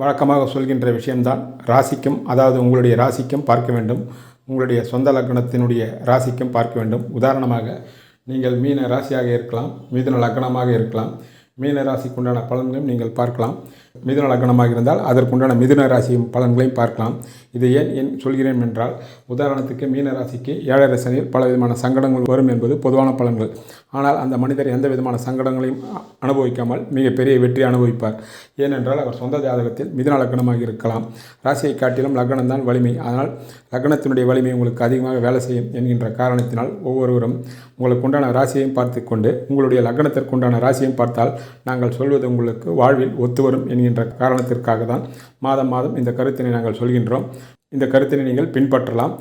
வழக்கமாக சொல்கின்ற விஷயம்தான் ராசிக்கும் அதாவது உங்களுடைய ராசிக்கும் பார்க்க வேண்டும். உங்களுடைய சொந்த லக்னத்தினுடைய ராசிக்கும் பார்க்க வேண்டும். உதாரணமாக நீங்கள் மீன ராசியாக இருக்கலாம் மிதுன லக்னமாக இருக்கலாம். மீன ராசிக்குண்டான பலன்களையும் நீங்கள் பார்க்கலாம். மிதுன லக்னமாக இருந்தால் அதற்குண்டான மிதுன ராசியும் பலன்களையும் பார்க்கலாம். இதை ஏன் ஏன் சொல்கிறேன் என்றால் உதாரணத்துக்கு மீன ராசிக்கு ஏழரை சனியில் பல விதமான சங்கடங்கள் வரும் என்பது பொதுவான பலன்கள். ஆனால் அந்த மனிதர் எந்த விதமான சங்கடங்களையும் அனுபவிக்காமல் மிகப்பெரிய வெற்றி அனுபவிப்பார். ஏனென்றால் அவர் சொந்த ஜாதகத்தில் மிதுன லக்னமாக இருக்கலாம். ராசியை காட்டிலும் லக்னம் தான் வலிமை. அதனால் லக்னத்தினுடைய வலிமை உங்களுக்கு அதிகமாக வேலை செய்யும் என்கின்ற காரணத்தினால் ஒவ்வொருவரும் உங்களுக்கு உண்டான ராசியையும் பார்த்து கொண்டு உங்களுடைய லக்னத்திற்குண்டான ராசியையும் பார்த்தால் நாங்கள் சொல்வது உங்களுக்கு வாழ்வில் ஒத்து வரும் என்கின்ற காரணத்திற்காக தான் மாதம் மாதம் இந்த கருத்தினை நாங்கள் சொல்கின்றோம். இந்த கருத்தினை நீங்கள் பின்பற்றலாம்.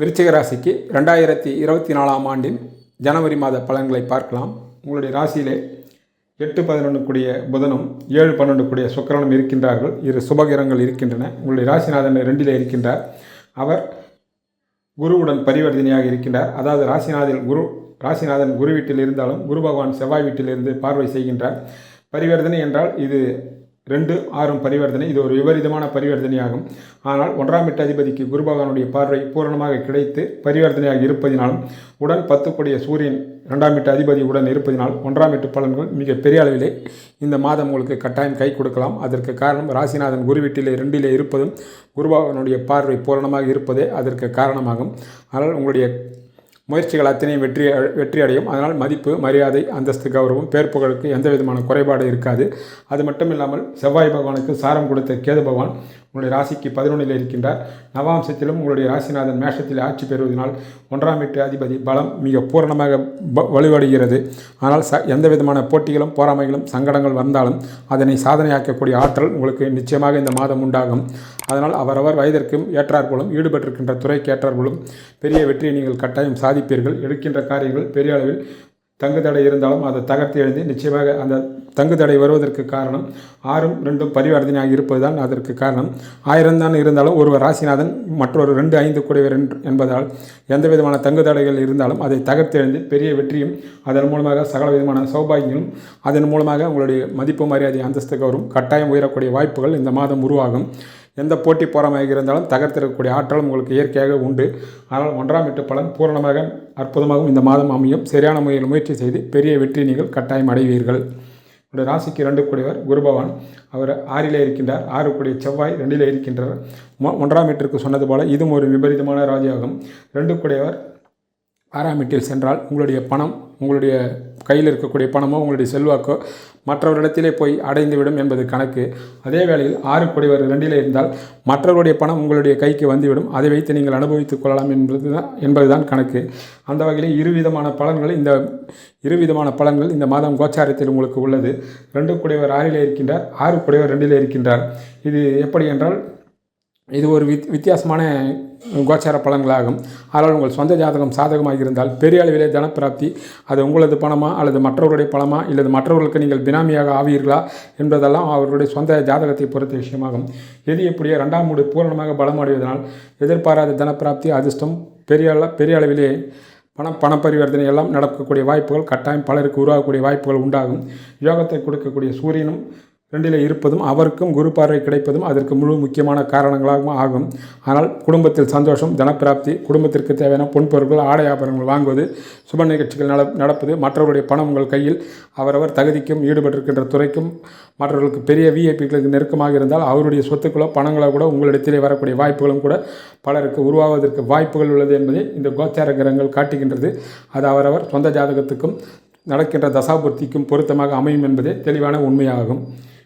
விருச்சிக ராசிக்கு ரெண்டாயிரத்தி இருபத்தி நாலாம் ஆண்டின் ஜனவரி மாத பலன்களை பார்க்கலாம். உங்களுடைய ராசியிலே எட்டு பதினொன்று கூடிய புதனும் ஏழு பன்னெண்டு கூடிய சுக்கிரனும் இருக்கின்றார்கள். இரு சுபகிரங்கள் இருக்கின்றன. உங்களுடைய ராசிநாதன் ரெண்டில் இருக்கின்றார். அவர் குருவுடன் பரிவர்த்தனையாக இருக்கின்றார். அதாவது ராசிநாதில் குரு ராசிநாதன் குரு வீட்டில் இருந்தாலும் குரு பகவான் செவ்வாய் வீட்டிலிருந்து பார்வை செய்கின்றார். பரிவர்த்தனை என்றால் இது ரெண்டு ஆறும் பரிவர்த்தனை. இது ஒரு விபரீதமான பரிவர்த்தனையாகும். ஆனால் ஒன்றாம் வீட்டு அதிபதிக்கு குரு பகவானுடைய பார்வை பூரணமாக கிடைத்து பரிவர்த்தனையாக இருப்பதினாலும் உடன் பத்துக்குடைய சூரியன் இரண்டாம் வீட்டு அதிபதி உடன் இருப்பதினால் ஒன்றாம் எட்டு பலன்கள் மிக பெரிய அளவிலே இந்த மாதம் உங்களுக்கு கட்டாயம் கை கொடுக்கலாம். அதற்கு காரணம் ராசிநாதன் குரு வீட்டிலே ரெண்டிலே இருப்பதும் குருபகவனுடைய பார்வை பூரணமாக இருப்பதே அதற்கு காரணமாகும். ஆனால் உங்களுடைய முயற்சிகள் அத்தனையும் வெற்றி வெற்றி அடையும். அதனால் மதிப்பு மரியாதை அந்தஸ்து கௌரவம் பேர் புகழுக்கு எந்த விதமான குறைபாடு இருக்காது. அது மட்டும் இல்லாமல் செவ்வாய் பகவானுக்கு சாரம் கொடுத்த கேது பகவான் உங்களுடைய ராசிக்கு பதினொன்றில் இருக்கின்றார். நவாம்சத்திலும் உங்களுடைய ராசிநாதன் மேஷத்தில் ஆட்சி பெறுவதனால் ஒன்றாம் வீட்டு அதிபதி பலம் மிக பூரணமாக வலுவடைகிறது. ஆனால் ச எந்த விதமான போட்டிகளும் போராமைகளும் சங்கடங்கள் வந்தாலும் அதனை சாதனையாக்கக்கூடிய ஆற்றல் உங்களுக்கு நிச்சயமாக இந்த மாதம் உண்டாகும். அதனால் அவரவர் வயதிற்கும் ஏற்றாற்போலும் ஈடுபட்டிருக்கின்ற துறைக்கு ஏற்றாற்போலும் பெரிய வெற்றியை நீங்கள் கட்டாயம் சாதிப்பீர்கள். எடுக்கின்ற காரியங்கள் பெரிய அளவில் தங்கு தடை இருந்தாலும் அதை தகர்த்து எழுதி நிச்சயமாக அந்த தங்கு தடை வருவதற்கு காரணம் ஆறும் ரெண்டும் பரிவர்த்தனையாக இருப்பதுதான் அதற்கு காரணம். ஆயிரம் தான் இருந்தாலும் ஒருவர் ராசிநாதன் மற்றொரு ரெண்டு ஐந்து கூடியவர் என்பதால் எந்த விதமான தங்கு தடைகள் இருந்தாலும் அதை தகர்த்து எழுந்து பெரிய வெற்றியும் அதன் மூலமாக சகல விதமான சௌபாகியங்களும் அதன் மூலமாக உங்களுடைய மதிப்பு மரியாதை அந்தஸ்து கௌரவம் கட்டாயம் உயரக்கூடிய வாய்ப்புகள் இந்த மாதம் உருவாகும். எந்த போட்டி போராமையாக இருந்தாலும் தகர்த்திருக்கக்கூடிய ஆற்றலும் உங்களுக்கு இயற்கையாக உண்டு. ஆனால் ஒன்றாம் எட்டு பலன் பூரணமாக அற்புதமாகவும் இந்த மாதம் அமையும். சரியான முறையில் முயற்சி செய்து பெரிய வெற்றி நீங்கள் கட்டாயம் அடைவீர்கள். உடைய ராசிக்கு ரெண்டு கூடியவர். குருபவான் அவர் ஆறிலே இருக்கின்றார். ஆறு கூடிய செவ்வாய் ரெண்டிலே இருக்கின்றார். ஒன்றாம் வீட்டிற்கு சொன்னது போல இதுவும் ஒரு விபரீதமான ராஜியாகும். ரெண்டு கூடியவர் ஆறாம் வீட்டில் சென்றால் உங்களுடைய பணம் உங்களுடைய கையில் இருக்கக்கூடிய பணமோ உங்களுடைய செல்வாக்கோ மற்றவரிடத்திலே போய் அடைந்துவிடும் என்பது கணக்கு. அதே வேளையில் ஆறு கொடிவர் ரெண்டிலே இருந்தால் மற்றவருடைய பணம் உங்களுடைய கைக்கு வந்துவிடும். அதை வைத்து நீங்கள் அனுபவித்துக் கொள்ளலாம் என்பதுதான் என்பதுதான் கணக்கு. அந்த வகையில் இருவிதமான பலன்கள் இந்த இருவிதமான பலன்கள் இந்த மாதம் கோச்சாரத்தில் உங்களுக்கு உள்ளது. ரெண்டு குடைவர் ஆறிலே இருக்கின்றார் ஆறு குடைவர் ரெண்டிலே இருக்கின்றார். இது எப்படி என்றால் இது ஒரு வித் வித்தியாசமான கோச்சார பலன்களாகும். ஆனால் உங்கள் சொந்த ஜாதகம் சாதகமாக இருந்தால் பெரிய அளவிலே தனப்பிராப்தி அது உங்களது பணமா அல்லது மற்றவருடைய பணமா அல்லது மற்றவர்களுக்கு நீங்கள் பினாமியாக ஆவீர்களா என்பதெல்லாம் அவர்களுடைய சொந்த ஜாதகத்தை பொறுத்த விஷயமாகும். எது எப்படியோ ரெண்டாம் மூடு பூரணமாக பலமடைவதனால் எதிர்பாராத தனப்பிராப்தி அதிர்ஷ்டம் பெரிய அள பெரிய அளவிலே பணம் பண பரிவர்த்தனை எல்லாம் நடக்கக்கூடிய வாய்ப்புகள் கட்டாயம் பலருக்கு உருவாகக்கூடிய வாய்ப்புகள் உண்டாகும். யோகத்தை கொடுக்கக்கூடிய சூரியனும் ரெண்டிலே இருப்பதும் அவருக்கும் குரு பார்வை கிடைப்பதும் அதற்கு முழு முக்கியமான காரணங்களாகவும் ஆகும். ஆனால் குடும்பத்தில் சந்தோஷம் தனப்பிராப்தி குடும்பத்திற்கு தேவையான பொன்பொருட்கள் ஆடை ஆபரணங்கள் வாங்குவது சுப நிகழ்ச்சிகள் நட நடப்பது மற்றவருடைய பணம் உங்கள் கையில் அவரவர் தகுதிக்கும் ஈடுபட்டிருக்கின்ற துறைக்கும் மற்றவர்களுக்கு பெரிய விஐபிகளுக்கு நெருக்கமாக இருந்தால் அவருடைய சொத்துக்களோ பணங்களோ கூட உங்களிடத்திலே வரக்கூடிய வாய்ப்புகளும் கூட பலருக்கு உருவாவதற்கு வாய்ப்புகள் உள்ளது என்பதை இந்த கோச்சார கிரகங்கள் காட்டுகின்றது. அது அவரவர் சொந்த ஜாதகத்துக்கும் நடக்கின்ற தசாபூர்த்திக்கும் பொருத்தமாக அமையும் என்பதே தெளிவான உண்மையாகும்.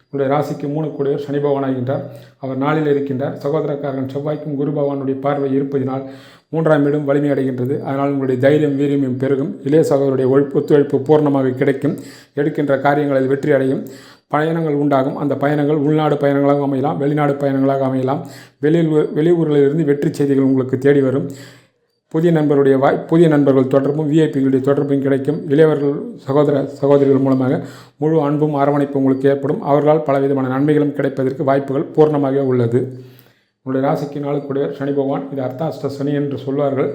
உங்களுடைய ராசிக்கு மூணு கூடிய சனி பகவானாகின்றார் அவர் நாளில் இருக்கின்றார். சகோதரக்காரன் செவ்வாய்க்கும் குரு பகவானுடைய பார்வை இருப்பதினால் மூன்றாம் இடம் வலிமை அடைகின்றது. அதனால் உங்களுடைய தைரியம் வீரியமும் பெருகும். இளைய சகோதரருடைய ஒத்துழைப்பு பூர்ணமாக கிடைக்கும். எடுக்கின்ற காரியங்களில் வெற்றி அடையும். பயணங்கள் உண்டாகும். அந்த பயணங்கள் உள்நாடு பயணங்களாக அமையலாம். வெளிநாடு பயணங்களாக அமையலாம். வெளியூர் வெளியூர்களிலிருந்து வெற்றி செய்திகள் உங்களுக்கு தேடி வரும். புதிய நண்பருடைய வாய் புதிய நண்பர்கள் தொடர்பும் விஐபிகளுடைய தொடர்பும் கிடைக்கும். இளையவர்கள் சகோதர சகோதரிகள் மூலமாக முழு அன்பும் அரவணைப்பும் உங்களுக்கு ஏற்படும். அவர்களால் பலவிதமான நன்மைகளும் கிடைப்பதற்கு வாய்ப்புகள் பூர்ணமாக உள்ளது. உங்களுடைய ராசிக்கு நாளுக்குடைய சனி பகவான் இது அர்த்தாஷ்ட சனி என்று சொல்வார்கள்.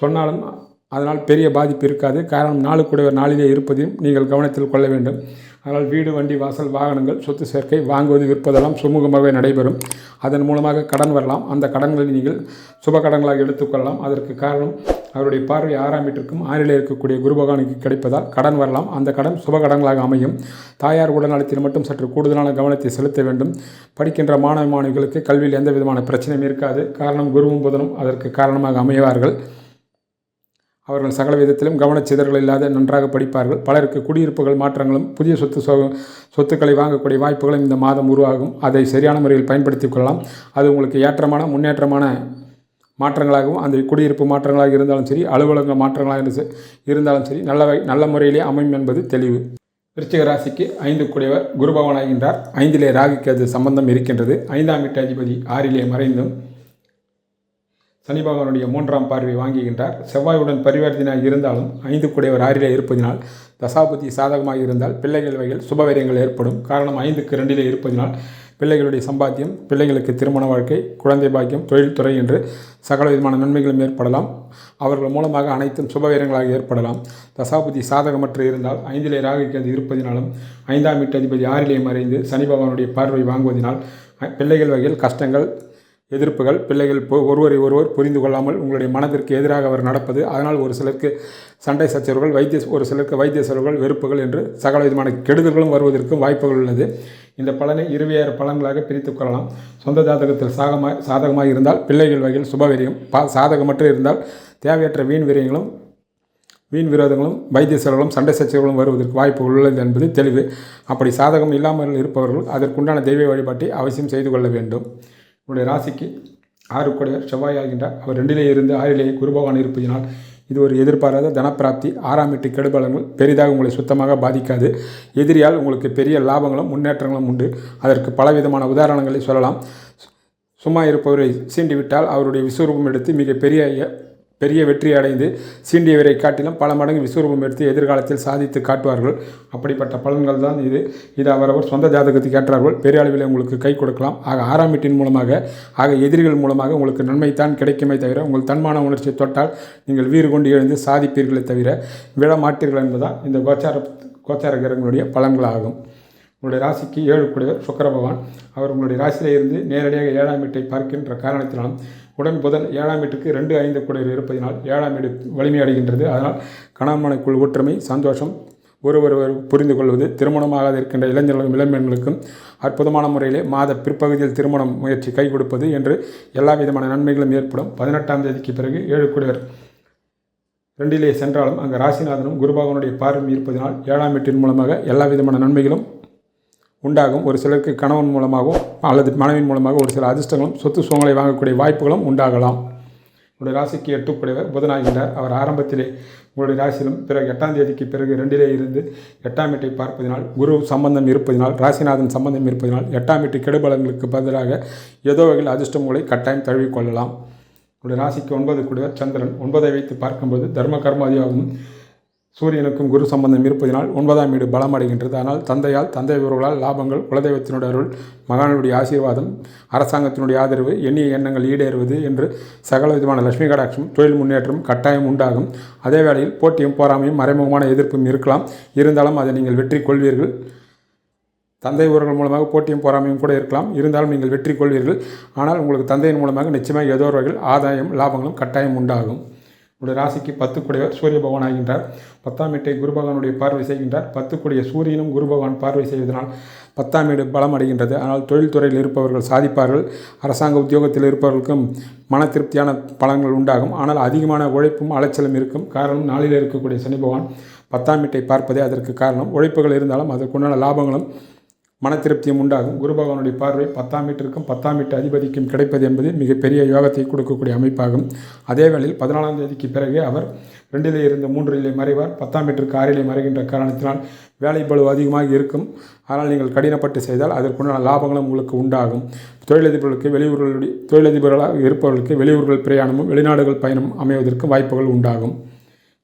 சொன்னாலும் அதனால் பெரிய பாதிப்பு இருக்காது. காரணம் நாளுக்குடைய நாளிலே இருப்பதையும் நீங்கள் கவனத்தில் கொள்ள வேண்டும். அதனால் வீடு வண்டி வாசல் வாகனங்கள் சொத்து சேர்க்கை வாங்குவது விற்பதெல்லாம் சுமூகமாகவே நடைபெறும். அதன் மூலமாக கடன் வரலாம். அந்த கடன்களை நீங்கள் சுப கடன்களாக எடுத்துக்கொள்ளலாம் அதற்கு காரணம் அவருடைய பார்வை ஆறாம் வீட்டிற்கும் ஆறிலே இருக்கக்கூடிய குரு பகவானுக்கு கிடைப்பதால் கடன் வரலாம். அந்த கடன் சுப கடன்களாக அமையும். தாயார் உடல்நலத்தில் மட்டும் சற்று கூடுதலான கவனத்தை செலுத்த வேண்டும். படிக்கின்ற மாணவ மாணவிகளுக்கு கல்வியில் எந்த விதமான பிரச்சனையும் இருக்காது. காரணம் குருவும் புதனும் அதற்கு காரணமாக அமைவார்கள். அவர்கள் சகல விதத்திலும் கவனச்சிதறல் இல்லாத நன்றாக படிப்பார்கள். பலருக்கு குடியிருப்புகள் மாற்றங்களும் புதிய சொத்து சொ சொத்துக்களை வாங்கக்கூடிய வாய்ப்புகளும் இந்த மாதம் உருவாகும். அதை சரியான முறையில் பயன்படுத்திக் கொள்ளலாம். அது உங்களுக்கு ஏற்றமான முன்னேற்றமான மாற்றங்களாகவும் அந்த குடியிருப்பு மாற்றங்களாக இருந்தாலும் சரி அலுவலக மாற்றங்களாக இருந்து இருந்தாலும் சரி நல்ல வகை- நல்ல முறையிலே அமையும் என்பது தெளிவு. விருச்சிக ராசிக்கு ஐந்து கூடியவர் குருபவனாகின்றார் ஐந்திலே ராகுக்கு அது சம்பந்தம் இருக்கின்றது. ஐந்தாம் வீட்டு அதிபதி ஆறிலே மறைந்தும் சனி பகவானுடைய மூன்றாம் பார்வை வாங்குகின்றார். செவ்வாயுடன் பரிவர்த்தனையாக இருந்தாலும் ஐந்து கூடியவர் ஆறிலே இருப்பதினால் தசாபதி சாதகமாக இருந்தால் பிள்ளைகள் வகையில் சுபவரியங்கள் ஏற்படும். காரணம் ஐந்துக்கு ரெண்டிலே இருப்பதினால் பிள்ளைகளுடைய சம்பாத்தியம் பிள்ளைகளுக்கு திருமண வாழ்க்கை குழந்தை பாக்கியம் தொழில்துறை என்று சகல விதமான நன்மைகளும் ஏற்படலாம். அவர்கள் மூலமாக அனைத்தும் சுபவீரங்களாக ஏற்படலாம். தசாபதி சாதகமற்று இருந்தால் ஐந்திலே ராகுக்கு இருப்பதினாலும் ஐந்தாம் வீட்டு அதிபதி ஆறிலே மறைந்து சனி பகவானுடைய பார்வை வாங்குவதினால் பிள்ளைகள் வகையில் கஷ்டங்கள் எதிர்ப்புகள் பிள்ளைகள் ஒருவரை ஒருவர் புரிந்து கொள்ளாமல் உங்களுடைய மனதிற்கு எதிராக அவர் நடப்பது அதனால் ஒரு சிலருக்கு சண்டை சச்சரவுகள் வைத்திய ஒரு சிலருக்கு வைத்திய செலவுகள் வெறுப்புகள் என்று சகல விதமான கெடுதல்களும் வருவதற்கும் வாய்ப்புகள் உள்ளது. இந்த பலனை இருவேறு பலன்களாக பிரித்துக் கொள்ளலாம். சொந்த ஜாதகத்தில் சாகமாக சாதகமாக இருந்தால் பிள்ளைகள் வகையில் சுபவீரியம் பா சாதகமற்று இருந்தால் தேவையற்ற வீண் விரயங்களும் வீண் விரோதங்களும் வைத்திய செலவுகளும் சண்டை சச்சரவுகளும் வருவதற்கு வாய்ப்பு உள்ளது என்பது தெளிவு. அப்படி சாதகம் இல்லாமல் இருப்பவர்கள் அதற்குண்டான தெய்வ வழிபாட்டை அவசியம் செய்து கொள்ள வேண்டும். உங்களுடைய ராசிக்கு ஆறு கூடையர் செவ்வாய் ஆகின்றார் அவர் ரெண்டிலே இருந்து ஆறிலேயே குருபவான் இருப்பதினால் இது ஒரு எதிர்பாராத தனப்பிராப்தி. ஆறாம் எட்டு கெடுபலங்கள் பெரிதாக உங்களை சுத்தமாக பாதிக்காது. எதிரியால் உங்களுக்கு பெரிய லாபங்களும் முன்னேற்றங்களும் உண்டு. அதற்கு பலவிதமான உதாரணங்களை சொல்லலாம். சும்மா இருப்பவரை சீண்டிவிட்டால் அவருடைய விஸ்வரூபம் எடுத்து மிகப்பெரிய பெரிய வெற்றி அடைந்து சீண்டியவரை காட்டிலும் பல மடங்கு விஸ்வரூபம் எடுத்து எதிர்காலத்தில் சாதித்து காட்டுவார்கள். அப்படிப்பட்ட பலன்கள் தான் இது. இது அவரவர் சொந்த ஜாதகத்துக்கு ஏற்றார்கள் பெரிய அளவில் உங்களுக்கு கை கொடுக்கலாம். ஆக ஆறாம் வீட்டின் மூலமாக ஆக எதிரிகள் மூலமாக உங்களுக்கு நன்மைத்தான் கிடைக்குமே தவிர உங்கள் தன்மான உணர்ச்சியை தொட்டால் நீங்கள் வீறு கொண்டு எழுந்து சாதிப்பீர்களே தவிர விழ மாட்டீர்கள் என்பதுதான் இந்த கோச்சார கோச்சார கிரகங்களுடைய பலன்களாகும். உங்களுடைய ராசிக்கு ஏழு கூடியவர் சுக்கர பகவான். அவர் உங்களுடைய ராசியிலே இருந்து நேரடியாக ஏழாம் வீட்டை பார்க்கின்ற காரணத்தினாலும் உடன் புதன் ஏழாம் வீட்டுக்கு ரெண்டு ஐந்து கூடியவர் இருப்பதினால் ஏழாம் வீடு வலிமை அடைகின்றது. அதனால் கணவனுக்குள் ஒற்றுமை சந்தோஷம் ஒருவர் ஒருவர் புரிந்து கொள்வது திருமணமாகாத இருக்கின்ற இளைஞர்களும் இளம்பெண்களுக்கும் அற்புதமான முறையிலே மாத பிற்பகுதியில் திருமணம் முயற்சி கை கொடுப்பது என்று எல்லா விதமான நன்மைகளும் ஏற்படும். பதினெட்டாம் தேதிக்கு பிறகு ஏழு கூடியவர் ரெண்டிலே சென்றாலும் அங்கு ராசிநாதனும் குருபகவனுடைய பார்வையும் இருப்பதனால் ஏழாம் வீட்டின் மூலமாக எல்லா விதமான நன்மைகளும் உண்டாகும். ஒரு சிலருக்கு கணவன் மூலமாகவும் அல்லது மனைவியின் மூலமாக ஒரு சில அதிர்ஷ்டங்களும் சொத்து சுகங்களை வாங்கக்கூடிய வாய்ப்புகளும் உண்டாகலாம். உங்களுடைய ராசிக்கு எட்டுக்குடையவர் புதனாகின்றார். அவர் ஆரம்பத்திலே உங்களுடைய ராசியிலும் பிறகு எட்டாம் தேதிக்கு பிறகு ரெண்டிலே இருந்து எட்டாம் வீட்டை பார்ப்பதினால் குரு சம்பந்தம் இருப்பதினால் ராசிநாதன் சம்பந்தம் இருப்பதினால் எட்டாம் வீட்டு கெடுபலங்களுக்கு பதிலாக ஏதோ வகையில் அதிர்ஷ்டம் உங்களை கட்டாயம் தழுவிக்கொள்ளலாம் உங்களுடைய ராசிக்கு ஒன்பது கூடியவர் சந்திரன். ஒன்பதை வைத்து பார்க்கும்போது தர்ம கர்மாதியாகவும் சூரியனுக்கும் குரு சம்பந்தம் இருப்பதினால் ஒன்பதாம் வீடு பலம் அடைகின்றது. ஆனால் தந்தையால் தந்தை உறவுகளால் லாபங்கள் குலதெய்வத்தினுடைய அருள் மகானுடைய ஆசீர்வாதம் அரசாங்கத்தினுடைய ஆதரவு எண்ணிய எண்ணங்கள் ஈடேறுவது என்று சகல விதமான லட்சுமி கடாட்சம் தொழில் முன்னேற்றம் கட்டாயம் உண்டாகும். அதே வேளையில் போட்டியும் போராமையும் மறைமுகமான எதிர்ப்பும் இருக்கலாம். இருந்தாலும் அதை நீங்கள் வெற்றி கொள்வீர்கள். தந்தை உறவுகள் மூலமாக போட்டியும் பொறாமையும் கூட இருக்கலாம். இருந்தாலும் நீங்கள் வெற்றி கொள்வீர்கள். ஆனால் உங்களுக்கு தந்தையின் மூலமாக நிச்சயமாக ஏதோ ஒரு வகையில் ஆதாயம் லாபங்களும் கட்டாயம் உண்டாகும். உங்களுடைய ராசிக்கு பத்து கூடியவர் சூரிய பகவான் ஆகின்றார். பத்தாம் வீட்டை குரு பகவானுடைய பார்வை செய்கின்றார். பத்து கூடிய சூரியனும் குரு பகவான் பார்வை செய்வதனால் பத்தாம் வீடு பலம் அடைகின்றது. ஆனால் தொழில்துறையில் இருப்பவர்கள் சாதிப்பார்கள். அரசாங்க உத்தியோகத்தில் இருப்பவர்களுக்கும் மன திருப்தியான பலன்கள் உண்டாகும். ஆனால் அதிகமான உழைப்பும் அலைச்சலும் இருக்கும். காரணம் நாளில் இருக்கக்கூடிய சனி பகவான் பத்தாம் வீட்டை பார்ப்பதே அதற்கு காரணம். உழைப்புகள் இருந்தாலும் அதற்குண்டான லாபங்களும் மன திருப்தியும் உண்டாகும். குரு பகவானுடைய பார்வை பத்தாம் வீட்டிற்கும் பத்தாம் வீட்டு அதிபதிக்கும் கிடைப்பது என்பது மிகப்பெரிய யோகத்தை கொடுக்கக்கூடிய அமைப்பாகும். அதே வேளையில் பதினாலாம் தேதிக்கு பிறகு அவர் ரெண்டிலே இருந்து மூன்றிலே மறைவார். பத்தாம் வீட்டிற்கு ஆறிலே மறைகின்ற காரணத்தினால் வேலை பளு அதிகமாக இருக்கும். ஆனால் நீங்கள் கடினப்பட்டு செய்தால் அதற்குண்டான லாபங்களும் உங்களுக்கு உண்டாகும். தொழிலதிபர்களுக்கு வெளியூர்களுடைய தொழிலதிபர்களாக இருப்பவர்களுக்கு வெளியூர்கள் பிரயாணமும் வெளிநாடுகள் பயணம் அமைவதற்கு வாய்ப்புகள் உண்டாகும்.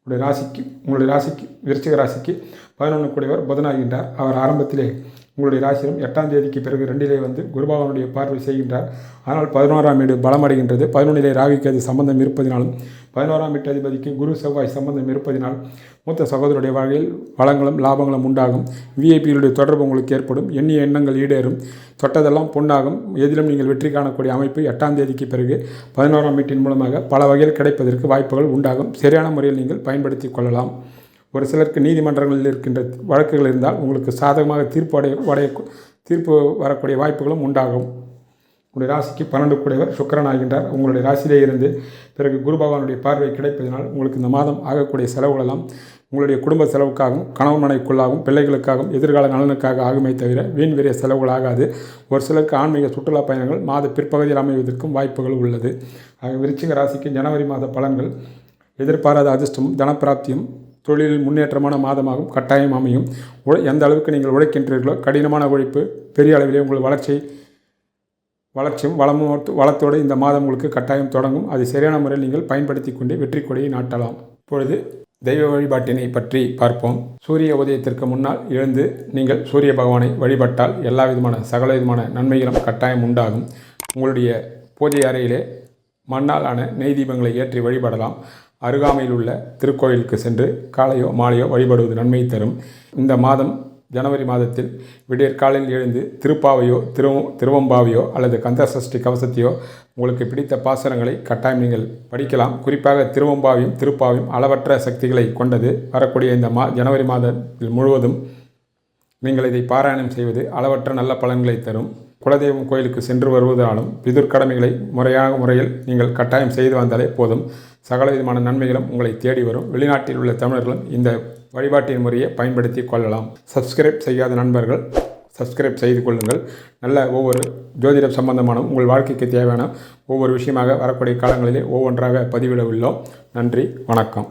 உங்களுடைய ராசிக்கு உங்களுடைய ராசிக்கு விருச்சிக ராசிக்கு பதினொன்று கூடியவர் புதனாகின்றார். அவர் ஆரம்பத்திலே உங்களுடைய ராசியிலும் எட்டாம் தேதிக்கு பிறகு ரெண்டிலே வந்து குருபகவானுடைய பார்வை செய்கின்றார். ஆனால் பதினோராம் வீடு பலமடைகின்றது. பதினொன்றிலே ராகிக்கு அது சம்பந்தம் இருப்பதினாலும் பதினோராம் வீட்டு அதிபதிக்கு குரு செவ்வாய் சம்பந்தம் இருப்பதினால் மூத்த சகோதரருடைய வாழ்க்கையில் வளங்களும் லாபங்களும் உண்டாகும். விஐபிகளுடைய தொடர்பு உங்களுக்கு ஏற்படும். எண்ணிய எண்ணங்கள் ஈடேறும். தொட்டதெல்லாம் பொன்னாகும். எதிலும் நீங்கள் வெற்றி காணக்கூடிய அமைப்பு எட்டாம் தேதிக்கு பிறகு பதினோராம் வீட்டின் மூலமாக பல வகையில் கிடைப்பதற்கு வாய்ப்புகள் உண்டாகும். சரியான முறையில் நீங்கள் பயன்படுத்தி கொள்ளலாம். ஒரு சிலருக்கு நீதிமன்றங்களில் இருக்கின்ற வழக்குகள் இருந்தால் உங்களுக்கு சாதகமாக தீர்ப்பு அடைய அடைய தீர்ப்பு வரக்கூடிய வாய்ப்புகளும் உண்டாகும். உங்களுடைய ராசிக்கு பன்னெண்டு கூடியவர் சுக்கரன் ஆகின்றார். உங்களுடைய ராசியிலே இருந்து பிறகு குரு பகவானுடைய பார்வை கிடைப்பதனால் உங்களுக்கு இந்த மாதம் ஆகக்கூடிய செலவுகளெல்லாம் உங்களுடைய குடும்ப செலவுக்காகவும் கணவன் மனைக்குள்ளாகவும் பிள்ளைகளுக்காகவும் எதிர்கால நலனுக்காக ஆகுமே தவிர வீண் விரிய செலவுகளாகாது ஒரு சிலருக்கு ஆன்மீக சுற்றுலா பயணங்கள் மாத பிற்பகுதியில் அமைவதற்கும் வாய்ப்புகள் உள்ளது. ஆக விருச்சிக ராசிக்கு ஜனவரி மாத பலன்கள் எதிர்பாராத அதிர்ஷ்டமும் தனப்பிராப்தியும் தொழிலில் முன்னேற்றமான மாதமாகும் கட்டாயம் அமையும். எந்த அளவுக்கு நீங்கள் உழைக்கின்றீர்களோ கடினமான உழைப்பு பெரிய அளவிலே உங்கள் வளர்ச்சி வளர்ச்சியும் வளமும் வளத்தோடு இந்த மாதம் உங்களுக்கு கட்டாயம் தொடங்கும். அதை சரியான முறையில் நீங்கள் பயன்படுத்தி கொண்டு வெற்றி கொடியை நாட்டலாம். இப்பொழுது தெய்வ வழிபாட்டினை பற்றி பார்ப்போம். சூரிய உதயத்திற்கு முன்னால் எழுந்து நீங்கள் சூரிய பகவானை வழிபட்டால் எல்லா விதமான சகல விதமான நன்மைகளும் கட்டாயம் உண்டாகும். உங்களுடைய பூஜை அறையிலே மண்ணால் ஆன நெய் தீபங்களை ஏற்றி வழிபடலாம். அருகாமையில் உள்ள திருக்கோயிலுக்கு சென்று காலையோ மாலையோ வழிபடுவது நன்மை தரும். இந்த மாதம் ஜனவரி மாதத்தில் விடியற் காலையில் எழுந்து திருப்பாவையோ திரு திருவம்பாவையோ அல்லது கந்த சஷ்டி கவசத்தையோ உங்களுக்கு பிடித்த பாசனங்களை கட்டாயம் நீங்கள் படிக்கலாம். குறிப்பாக திருவம்பாவையும் திருப்பாவையும் அளவற்ற சக்திகளை கொண்டது வரக்கூடிய இந்த மா ஜனவரி மாதத்தில் முழுவதும் நீங்கள் இதை பாராயணம் செய்வது அளவற்ற நல்ல பலன்களை தரும். குலதெய்வம் கோயிலுக்கு சென்று வருவதாலும் பிதுர்கடமைகளை முறையாக முறையில் நீங்கள் கட்டாயம் செய்து வந்தாலே போதும். சகல விதமான நன்மைகளும் உங்களை தேடி வரும். வெளிநாட்டில் உள்ள தமிழர்களும் இந்த வழிபாட்டின் முறையை பயன்படுத்தி கொள்ளலாம். சப்ஸ்கிரைப் செய்யாத நண்பர்கள் சப்ஸ்கிரைப் செய்து கொள்ளுங்கள். நல்ல ஒவ்வொரு ஜோதிடம் சம்பந்தமான உங்கள் வாழ்க்கைக்கு தேவையான ஒவ்வொரு விஷயமாக வரக்கூடிய காலங்களிலே ஒவ்வொன்றாக பதிவிட உள்ளோம். நன்றி வணக்கம்.